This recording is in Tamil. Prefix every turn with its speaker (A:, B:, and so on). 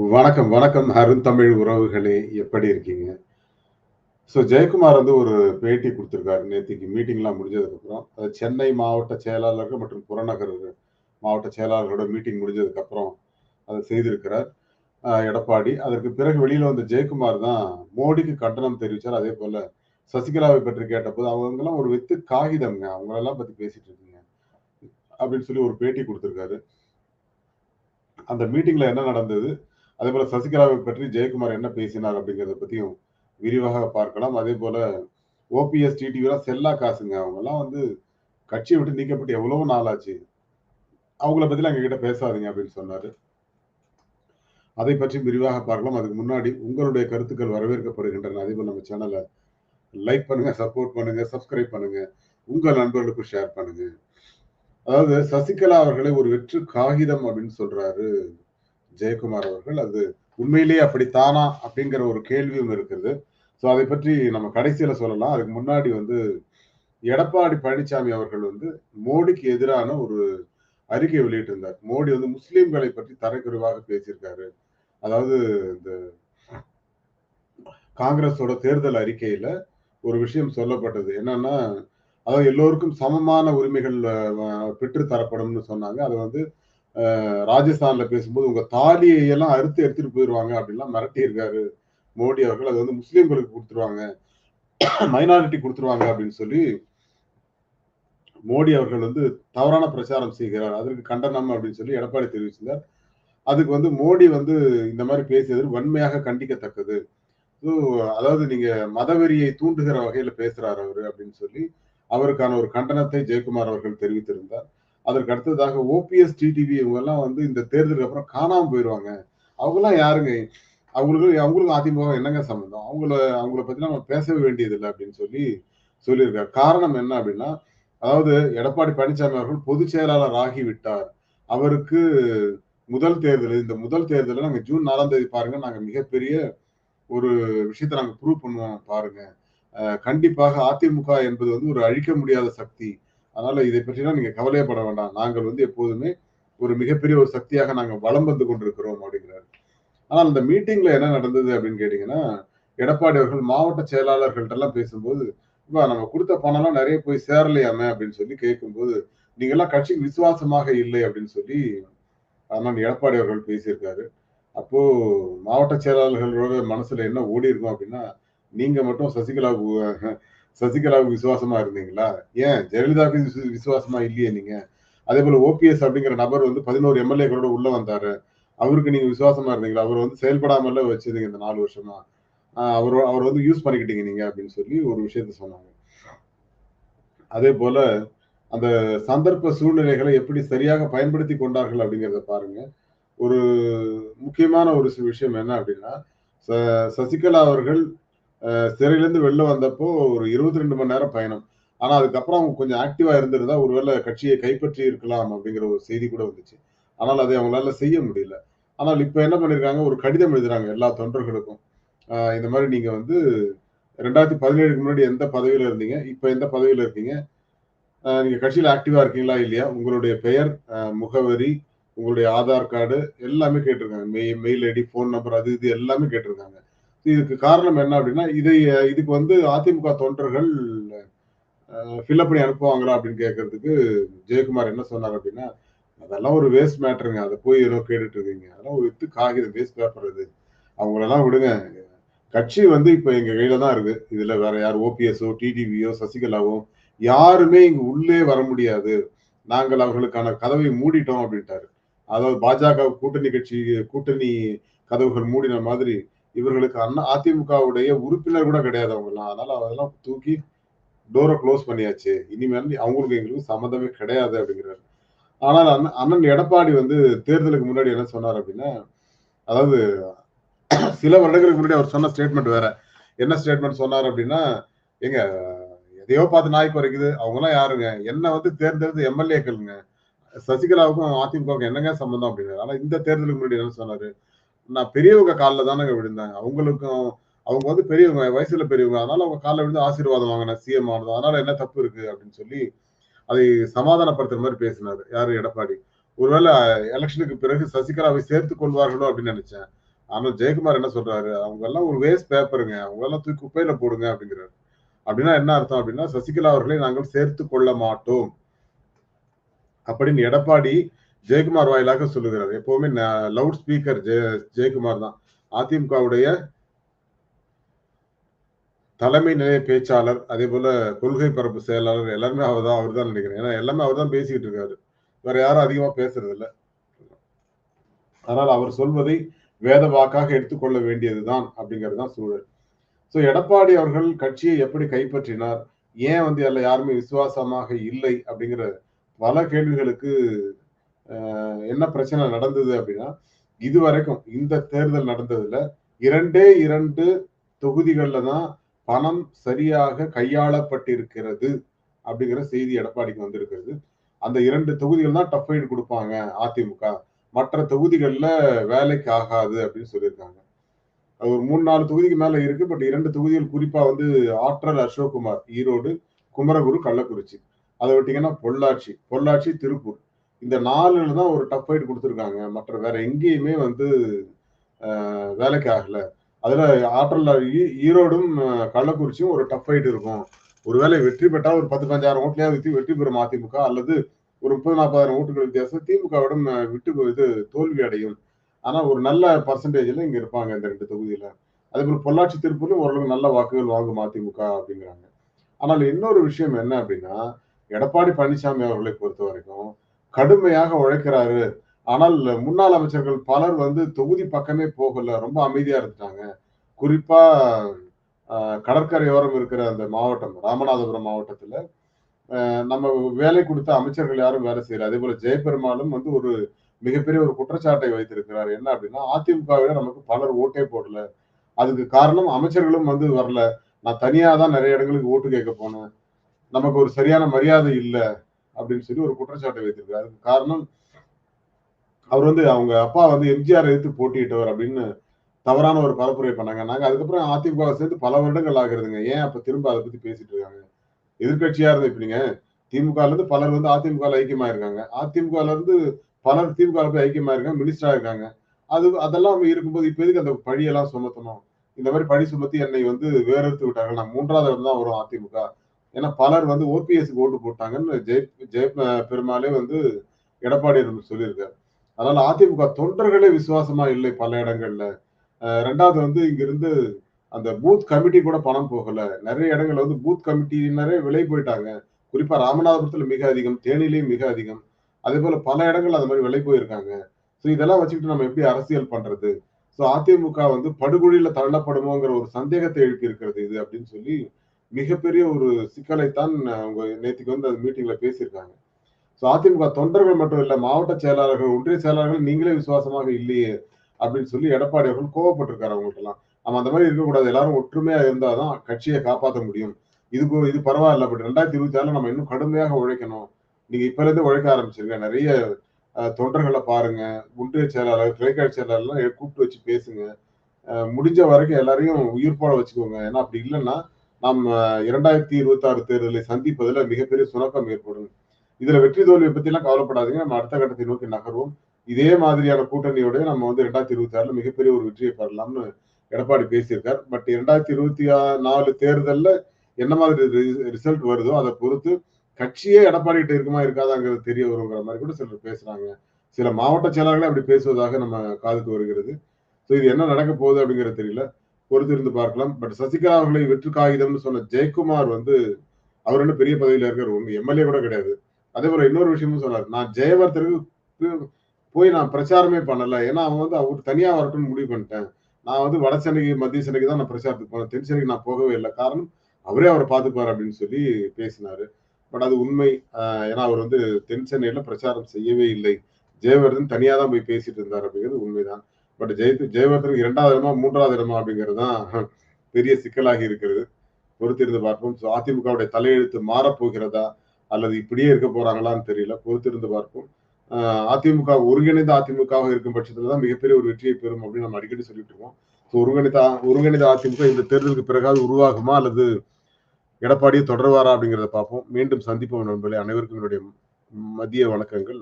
A: வணக்கம், வணக்கம் அருந்தமிழ் உறவுகளே! எப்படி இருக்கீங்க? ஸோ ஜெயக்குமார் வந்து ஒரு பேட்டி கொடுத்துருக்காரு நேற்றுக்கு மீட்டிங்லாம் முடிஞ்சதுக்கப்புறம். அது சென்னை மாவட்ட செயலாளர்கள் மற்றும் புறநகர் மாவட்ட செயலாளர்களோட மீட்டிங் முடிஞ்சதுக்கப்புறம் அதை செய்திருக்கிறார். எடப்பாடி. அதற்கு பிறகு வெளியில் வந்த ஜெயக்குமார் தான் மோடிக்கு கண்டனம் அதே போல் சசிகலாவை பற்றி கேட்டபோது, அவங்கெல்லாம் ஒரு வெத்து காகிதம்ங்க. அவங்களெல்லாம் பற்றி பேசிட்டு இருக்கீங்க." அப்படின்னு சொல்லி ஒரு பேட்டி கொடுத்துருக்காரு அந்த மீட்டிங்கில் என்ன நடந்தது? அதே போல சசிகலாவை பற்றி ஜெயக்குமார் என்ன பேசினார் அப்படிங்கிறத பத்தியும் விரிவாக பார்க்கலாம். அதே போல ஓபிஎஸ், டிடிவிலாம் செல்லா காசுங்க. அவங்கலாம் வந்து கட்சியை விட்டு நீக்கப்பட்டு எவ்வளவோ நாள் ஆச்சு. அவங்கள பத்திலாம் எங்ககிட்ட பேசாதீங்க அப்படின்னு சொன்னாரு. அதை பற்றி விரிவாக பார்க்கலாம். அதுக்கு முன்னாடி உங்களுடைய கருத்துக்கள் வரவேற்கப்படுகின்றன. அதே போல நம்ம சேனலை லைக் பண்ணுங்க, சப்போர்ட் பண்ணுங்க, சப்ஸ்கிரைப் பண்ணுங்க. உங்கள் நண்பர்களுக்கும் ஷேர் பண்ணுங்க. அதாவது சசிகலா அவர்களை ஒரு வெற்று காகிதம் அப்படின்னு சொல்றாரு ஜெயக்குமார் அவர்கள். அது உண்மையிலேயே அப்படித்தானா? அப்படிங்கிற ஒரு கேள்வியும் இருக்குது. ஸோ அதை பற்றி நம்ம கடைசியில சொல்லலாம். அதுக்கு முன்னாடி வந்து எடப்பாடி பழனிசாமி அவர்கள் வந்து மோடிக்கு எதிரான ஒரு அறிக்கை வெளியிட்டிருந்தார். மோடி வந்து முஸ்லீம்களை பற்றி தரக்குறைவாக பேசியிருக்காரு. அதாவது இந்த காங்கிரஸோட தேர்தல் அறிக்கையில ஒரு விஷயம் சொல்லப்பட்டது. என்னன்னா, அதாவது எல்லோருக்கும் சமமான உரிமைகள் பெற்று தரப்படும்னு சொன்னாங்க. அது வந்து ராஜஸ்தான்ல பேசும்போது, "உங்க தாலியை எல்லாம் அறுத்து எடுத்துட்டு போயிருவாங்க." அப்படின்லாம் மிரட்டியிருக்காரு மோடி அவர்கள். அது வந்து முஸ்லீம்களுக்கு கொடுத்துருவாங்க மைனாரிட்டி குடுத்துருவாங்க அப்படின்னு சொல்லி மோடி அவர்கள் வந்து தவறான பிரச்சாரம் செய்கிறார். அதற்கு கண்டனம் அப்படின்னு சொல்லி எடப்பாடி தெரிவிச்சிருந்தார். அதுக்கு வந்து மோடி வந்து இந்த மாதிரி பேசியது வன்மையாக கண்டிக்கத்தக்கது. அதாவது நீங்க மதவெறியை தூண்டுகிற வகையில பேசுறாரு அவரு அப்படின்னு சொல்லி, அவருக்கான ஒரு கண்டனத்தை ஜெயக்குமார் அவர்கள் தெரிவித்திருந்தார். அதற்கு அடுத்ததாக ஓபிஎஸ், டிடிவி இவங்கெல்லாம் வந்து இந்த தேர்தலுக்கு அப்புறம் காணாம போயிடுவாங்க அவங்கெல்லாம் யாருங்க? அவங்களுக்கு அவங்களுக்கும் அதிமுக என்னங்க சம்மந்தம்? அவங்கள அவங்கள பத்தி நம்ம பேசவே வேண்டியதில்லை அப்படின்னு சொல்லி சொல்லியிருக்காரு. காரணம் என்ன அப்படின்னா, அதாவது எடப்பாடி பழனிசாமி அவர்கள் பொதுச் செயலாளர் ஆகிவிட்டார். அவருக்கு முதல் தேர்தல் இந்த முதல் தேர்தலில் நாங்கள் ஜூன் நாலாம் தேதி பாருங்க, நாங்கள் மிகப்பெரிய ஒரு விஷயத்தை நாங்கள் ப்ரூவ் பண்ணுவோம் பாருங்க. கண்டிப்பாக அதிமுக என்பது வந்து ஒரு அழிக்க முடியாத சக்தி. அதனால இதை பற்றிலாம் நீங்க கவலையப்பட வேண்டாம். நாங்கள் வந்து எப்போதுமே ஒரு மிகப்பெரிய ஒரு சக்தியாக நாங்கள் வலம் வந்து கொண்டிருக்கிறோம் அப்படிங்கிறாரு. ஆனால் அந்த மீட்டிங்ல என்ன நடந்தது அப்படின்னு கேட்டீங்கன்னா, எடப்பாடி அவர்கள் மாவட்ட செயலாளர்கள்ட்டலாம் பேசும்போது, இப்போ நம்ம கொடுத்த பணம்லாம் நிறைய போய் சேரலையாமே?" அப்படின்னு சொல்லி கேட்கும்போது, "நீங்கலாம் கட்சிக்கு விசுவாசமாக இல்லை." அப்படின்னு சொல்லி அண்ணன் எடப்பாடி அவர்கள் பேசியிருக்காரு. அப்போ மாவட்ட செயலாளர்களோட மனசுல என்ன ஓடியிருக்கும் அப்படின்னா, நீங்க மட்டும் சசிகலா சசிகலாவுக்கு விசுவாசமா இருந்தீங்களா? ஏன் ஜெயலலிதாவுக்கு விசுவாசமா இல்லையே நீங்க? அதே போல ஓபிஎஸ் அப்படிங்கிற நபர் வந்து 11 எம்எல்ஏக்களோட உள்ள வந்தாரு. அவருக்கு நீங்க விசுவாசமா இருந்தீங்களா? அவர் வந்து செயல்படாமல வச்சிருந்தீங்க இந்த நாலு வருஷமா. அவர் அவர் வந்து யூஸ் பண்ணிக்கிட்டீங்க நீங்க அப்படின்னு சொல்லி ஒரு விஷயத்த சொன்னாங்க. அதே போல அந்த சந்தர்ப்ப சூழ்நிலைகளை எப்படி சரியாக பயன்படுத்திக் கொண்டார்கள் அப்படிங்கிறத பாருங்க. ஒரு முக்கியமான ஒரு விஷயம் என்ன அப்படின்னா, ச சசிகலா அவர்கள் சிறையிலேருந்து வெளில வந்தப்போ ஒரு 22 மணி நேரம் பயணம். ஆனால் அதுக்கப்புறம் அவங்க கொஞ்சம் ஆக்டிவாக இருந்திருந்தா, ஒருவேளை கட்சியை கைப்பற்றி இருக்கலாம் அப்படிங்கிற ஒரு செய்தி கூட வந்துச்சு. ஆனால் அதை அவங்களால செய்ய முடியல. ஆனால் இப்போ என்ன பண்ணியிருக்காங்க, ஒரு கடிதம் எழுதுறாங்க எல்லா தொண்டர்களுக்கும். இந்த மாதிரி நீங்கள் வந்து 2017க்கு முன்னாடி எந்த பதவியில இருந்தீங்க? இப்போ எந்த பதவியில் இருக்கீங்க? நீங்கள் கட்சியில் ஆக்டிவாக இருக்கீங்களா? இல்லையா? உங்களுடைய பெயர், முகவரி, உங்களுடைய ஆதார் கார்டு எல்லாமே கேட்டிருக்காங்க. மெய் மெயில் ஐடி, ஃபோன் நம்பர் அது இது எல்லாமே கேட்டிருக்காங்க. இதுக்கு காரணம் என்ன அப்படின்னா, இதை இதுக்கு வந்து அதிமுக தொண்டர்கள் ஃபில்அப் பண்ணி அனுப்புவாங்களா அப்படின்னு கேட்கறதுக்கு ஜெயக்குமார் என்ன சொன்னார் அப்படின்னா, "அதெல்லாம் ஒரு வேஸ்ட் மேட்டருங்க. அதை போய் ஏதோ கேட்டுட்டு இருக்கீங்க. அதெல்லாம் ஒரு வித்து காகிதம், வேஸ்ட் பேப்பர் இது அவங்களெல்லாம் விடுங்க. கட்சி வந்து இப்போ எங்கள் கையில தான் இருக்கு. இதில் வேற யார் ஓபிஎஸ்ஸோ, டிடிவியோ, சசிகலாவோ யாருமே இங்கே உள்ளே வர முடியாது. நாங்கள் அவர்களுக்கான கதவை மூடிட்டோம்" அப்படின்ட்டாரு. அதாவது பாஜக கூட்டணி கட்சி கூட்டணி கதவுகள் மூடின மாதிரி, இவர்களுக்கு அண்ணா அதிமுகவுடைய உறுப்பினர் கூட கிடையாது அவங்கலாம். அதனால அதெல்லாம் தூக்கி டோரை க்ளோஸ் பண்ணியாச்சு. இனிமேல் அவங்களுக்கு எங்களுக்கு சம்மந்தமே கிடையாது அப்படிங்கிறாரு. ஆனால் அண்ணன் அண்ணன் எடப்பாடி வந்து தேர்தலுக்கு முன்னாடி என்ன சொன்னார் அப்படின்னா, அதாவது சில வருடங்களுக்கு முன்னாடி அவர் சொன்ன ஸ்டேட்மெண்ட் வேற. என்ன ஸ்டேட்மெண்ட் சொன்னார் அப்படின்னா, "ஏங்க எதையோ பார்த்து நாய் குறைக்குது. அவங்கலாம் யாருங்க? என்ன வந்து தேர்ந்தெடுத்த எம்எல்ஏக்கள்ங்க. சசிகலாவுக்கும் அதிமுகவுக்கும் என்னங்க சம்மந்தம்?" அப்படின்னாரு. ஆனா இந்த தேர்தலுக்கு முன்னாடி என்ன சொன்னாரு, "நான் பெரியவங்க காலில் தானங்க விழுந்தாங்க அவங்களுக்கும் அவங்க வந்து பெரியவங்க, வயசுல பெரியவங்க. அதனால அவங்க காலில் விழுந்து ஆசீர்வாதம் வாங்கின சிஎம் ஆனது அதனால என்ன தப்பு இருக்கு?" அப்படின்னு சொல்லி அதை சமாதானப்படுத்துற மாதிரி பேசினாரு. யாரு? எடப்பாடி. ஒருவேளை எலெக்ஷனுக்கு பிறகு சசிகலாவை சேர்த்து கொள்வார்களோ அப்படின்னு நினைச்சேன் ஆனா ஜெயக்குமார் என்ன சொல்றாரு அவங்க எல்லாம் ஒரு வேஸ்ட் பேப்பருங்க அவங்க எல்லாம் தூக்கி குப்பையில போடுங்க அப்படிங்கிறாரு அப்படின்னா என்ன அர்த்தம் அப்படின்னா சசிகலா அவர்களை நாங்கள் சேர்த்து கொள்ள மாட்டோம் அப்படின்னு எடப்பாடி ஜெயக்குமார் வாயிலாக சொல்லுகிறார் எப்பவுமே லவுட் ஸ்பீக்கர் ஜெய ஜெயக்குமார் தான். அதிமுகவுடைய தலைமை நிலைய பேச்சாளர் அதே போல கொள்கை பரப்பு செயலாளர் எல்லாருமே அவர் தான் அவர் தான் நினைக்கிறேன். ஏன்னா எல்லாமே அவர் தான் பேசிக்கிட்டு இருக்காரு. வேற யாரும் அதிகமா பேசுறது இல்லை. அதனால் அவர் சொல்வதை வேத வாக்காக எடுத்துக்கொள்ள வேண்டியதுதான் அப்படிங்கிறது தான் சூழல். ஸோ எடப்பாடி அவர்கள் கட்சியை எப்படி கைப்பற்றினார்? ஏன் வந்து எல்லாம் யாருமே விசுவாசமாக இல்லை அப்படிங்கிற பல கேள்விகளுக்கு என்ன பிரச்சனை நடந்தது அப்படின்னா இதுவரைக்கும் இந்த தேர்தல் நடந்ததுல இரண்டே இரண்டு தொகுதிகளில் தான் பணம் சரியாக கையாளப்பட்டிருக்கிறது அப்படிங்கிற செய்தி எடப்பாடிக்கு வந்திருக்கிறது. அந்த இரண்டு தொகுதிகள் தான் டஃப் கொடுப்பாங்க அதிமுக. மற்ற தொகுதிகளில் வேலைக்கு ஆகாது அப்படின்னு சொல்லியிருக்காங்க. அது ஒரு மூணு நாலு தொகுதிக்கு மேல இருக்கு பட் இரண்டு தொகுதிகள் குறிப்பா வந்து ஆற்றல் அசோக்குமார் ஈரோடு குமரகுரு கள்ளக்குறிச்சி. அதை விட்டீங்கன்னா பொள்ளாச்சி பொள்ளாச்சி திருப்பூர். இந்த நாலுல தான் ஒரு டஃப் ஃபைட் கொடுத்துருக்காங்க. மற்ற வேற எங்கேயுமே வந்து வேலைக்கு ஆகல. அதுல ஆற்றல் ஈரோடும் கள்ளக்குறிச்சியும் ஒரு டஃப் ஃபைட் இருக்கும். ஒருவேளை வெற்றி பெற்றால் ஒரு பத்து பஞ்சாயிரம் ஓட்டுலயாவது வெற்றி வெற்றி பெறும் அதிமுக அல்லது ஒரு முப்பது நாற்பதாயிரம் ஓட்டுகள் வித்தியாசம் திமுகவிடம் விட்டு இது தோல்வி அடையும். ஆனா ஒரு நல்ல பர்சன்டேஜ்ல இங்க இருப்பாங்க இந்த ரெண்டு தொகுதியில. அதே போல பொள்ளாச்சி திருப்பூர்ல ஓரளவுக்கு நல்ல வாக்குகள் வாங்கும் அதிமுக அப்படிங்கிறாங்க. ஆனால் இன்னொரு விஷயம் என்ன அப்படின்னா எடப்பாடி பழனிசாமி அவர்களை பொறுத்த வரைக்கும் கடுமையாக உழைக்கிறாரு. ஆனால் முன்னாள் அமைச்சர்கள் பலர் வந்து தொகுதி பக்கமே போகல. ரொம்ப அமைதியா இருந்துட்டாங்க. குறிப்பா கடற்கரையோரம் இருக்கிற அந்த மாவட்டம் ராமநாதபுரம் மாவட்டத்துல நம்ம வேலை கொடுத்த அமைச்சர்கள் யாரும் வேலை செய்யல. அதே போல ஜெயபெருமாளும் வந்து ஒரு மிகப்பெரிய ஒரு குற்றச்சாட்டை வைத்திருக்கிறார். என்ன அப்படின்னா அதிமுகவில நமக்கு பலர் ஓட்டே போடல. அதுக்கு காரணம் அமைச்சர்களும் வந்து வரல. நான் தனியா தான் நிறைய இடங்களுக்கு ஓட்டு கேட்க போனேன். நமக்கு ஒரு சரியான மரியாதை இல்லை. அப்படின்னு சொல்லி ஒரு குற்றச்சாட்டை வைத்திருக்காரு. அதுக்கு காரணம் அவர் வந்து அவங்க அப்பா வந்து எம்ஜிஆர் எதிர்த்து போட்டியிட்டவர் அப்படின்னு தவறான ஒரு பரப்புரை பண்ணாங்க. நாங்க அதுக்கப்புறம் அதிமுக சேர்ந்து பல வருடங்கள் ஆகுறதுங்க. ஏன் அப்ப திரும்ப அதை பத்தி பேசிட்டு இருக்காங்க? எதிர்கட்சியா இருந்தது இப்ப நீங்க திமுக இருந்து பலர் வந்து அதிமுக ஐக்கியமா இருக்காங்க அதிமுக இருந்து பலர் திமுக போய் ஐக்கியமா இருக்காங்க மினிஸ்டரா இருக்காங்க. அது அதெல்லாம் இருக்கும்போது இப்ப எதுக்கு அந்த பழியெல்லாம் சுமத்தணும்? இந்த மாதிரி பழி சுமத்தி என்னை வந்து வேறெடுத்து விட்டாங்க நான் மூன்றாவது இடம் தான் வரும் அதிமுக. ஏன்னா பலர் வந்து ஓபிஎஸ்க்கு ஓட்டு போட்டாங்கன்னு ஜெய் ஜெய பெருமாளே வந்து எடப்பாடி சொல்லியிருக்காரு. அதனால அதிமுக தொண்டர்களே விசுவாசமா இல்லை பல இடங்கள்ல. ரெண்டாவது வந்து இங்கிருந்து அந்த பூத் கமிட்டி கூட பணம் போகல. நிறைய இடங்கள்ல வந்து பூத் கமிட்டினரே விலை போயிட்டாங்க. குறிப்பா ராமநாதபுரத்துல மிக அதிகம் தேனிலையும் மிக அதிகம். அதே போல பல இடங்கள் அந்த மாதிரி விலை போயிருக்காங்க. ஸோ இதெல்லாம் வச்சுக்கிட்டு நம்ம எப்படி அரசியல் பண்றது? ஸோ அதிமுக வந்து படுகொழியில தள்ளப்படுமோங்கிற ஒரு சந்தேகத்தை எழுப்பி இருக்கிறது இது அப்படின்னு சொல்லி மிகப்பெரிய ஒரு சிக்கலைத்தான் அவங்க நேற்றுக்கு வந்து அந்த மீட்டிங்ல பேசியிருக்காங்க. ஸோ அதிமுக தொண்டர்கள் மட்டும் இல்லை மாவட்ட செயலாளர்கள் ஒன்றிய செயலாளர்கள் நீங்களே விசுவாசமாக இல்லையே அப்படின்னு சொல்லி எடப்பாடி அவர்கள் கோவப்பட்டிருக்காரு அவங்கள்ட்ட எல்லாம் நம்ம அந்த மாதிரி இருக்கக்கூடாது. எல்லாரும் ஒற்றுமையா இருந்தாதான் கட்சியை காப்பாற்ற முடியும். இது இது பரவாயில்ல பட் ரெண்டாயிரத்தி இருபத்தி ஆறுல நம்ம இன்னும் கடுமையாக உழைக்கணும். நீங்க இப்ப இருந்து உழைக்க ஆரம்பிச்சிருங்க நிறைய தொண்டர்களை பாருங்க. ஒன்றிய செயலாளர் கிளைக்காட்சி செயலாளர்லாம் கூப்பிட்டு வச்சு பேசுங்க. முடிஞ்ச வரைக்கும் எல்லாரையும் உயிர்ப்போட வச்சுக்கோங்க. ஏன்னா அப்படி இல்லைன்னா நாம் இரண்டாயிரத்தி இருபத்தி ஆறு தேர்தலை சந்திப்பதில் மிகப்பெரிய சுணக்கம் ஏற்படும். இதுல வெற்றி தோல்வியை பத்தி எல்லாம் கவலைப்படாதீங்க. நம்ம அடுத்த கட்டத்தை நோக்கி நகர்வோம். இதே மாதிரியான கூட்டணியோட நம்ம வந்து ரெண்டாயிரத்தி இருபத்தி ஆறுல மிகப்பெரிய ஒரு வெற்றியை பெறலாம்னு எடப்பாடி பேசியிருக்கார். பட் இரண்டாயிரத்தி இருபத்தி நாலு தேர்தல்ல என்ன மாதிரி ரிசல்ட் வருதோ அதை பொறுத்து கட்சியே எடப்பாடி கிட்ட இருக்குமா இருக்காதாங்கிறது தெரிய வருங்கிற மாதிரி கூட சிலர் பேசுறாங்க. சில மாவட்ட செயலாளர்களே அப்படி பேசுவதாக நம்ம காதுக்கு வருகிறது. ஸோ இது என்ன நடக்க போகுது அப்படிங்கிறது தெரியல. பொறுத்து இருந்து பார்க்கலாம். பட் சசிகலா அவர்களை வெற்று காகிதம்னு சொன்ன ஜெயக்குமார் வந்து அவர் என்ன பெரிய பதவியில இருக்கிற ஒன்று எம்எல்ஏ கூட கிடையாது. அதே போல இன்னொரு விஷயமும் சொன்னார். நான் ஜெயவர்த்தனுக்கு போய் நான் பிரச்சாரமே பண்ணல. ஏன்னா அவன் வந்து அவர் தனியா வரட்டும்னு முடிவு பண்ணிட்டேன். நான் வந்து வட சென்னைக்கு மத்திய சென்னைக்கு தான் நான் பிரச்சாரத்துக்கு போனேன். தென் சென்னைக்கு நான் போகவே இல்லை. காரணம் அவரே அவரை பார்த்துப்பார் அப்படின்னு சொல்லி பேசினாரு. பட் அது உண்மை. ஏன்னா அவர் வந்து தென் சென்னையில பிரச்சாரம் செய்யவே இல்லை. ஜெயவர்தன் தனியா தான் போய் பேசிட்டு இருந்தார் அப்படிங்கிறது உண்மைதான். பட் ஜெயித்து ஜெயவர்தனுக்கு இரண்டாவது இடமா மூன்றாவது இடமா அப்படிங்கிறது தான் பெரிய சிக்கலாகி இருக்கிறது. பொறுத்திருந்து பார்ப்போம். ஸோ அதிமுகவுடைய தலையெழுத்து மாறப்போகிறதா அல்லது இப்படியே இருக்க போறாங்களான்னு தெரியல. பொறுத்திருந்து பார்ப்போம். அதிமுக ஒருங்கிணைந்த அதிமுகவாக இருக்கும் பட்சத்துல தான் மிகப்பெரிய ஒரு வெற்றியை பெறும் அப்படின்னு நம்ம அடிக்கடி சொல்லிட்டு இருக்கோம். ஸோ ஒருங்கிணைந்த ஒருங்கிணைந்த அதிமுக இந்த தேர்தலுக்கு பிறகாவது உருவாகுமா அல்லது எடப்பாடியை தொடர்வாரா அப்படிங்கிறத பார்ப்போம். மீண்டும் சந்திப்போம் நண்பர்களே. அனைவருக்கும் என்னுடைய மதிய வணக்கங்கள்.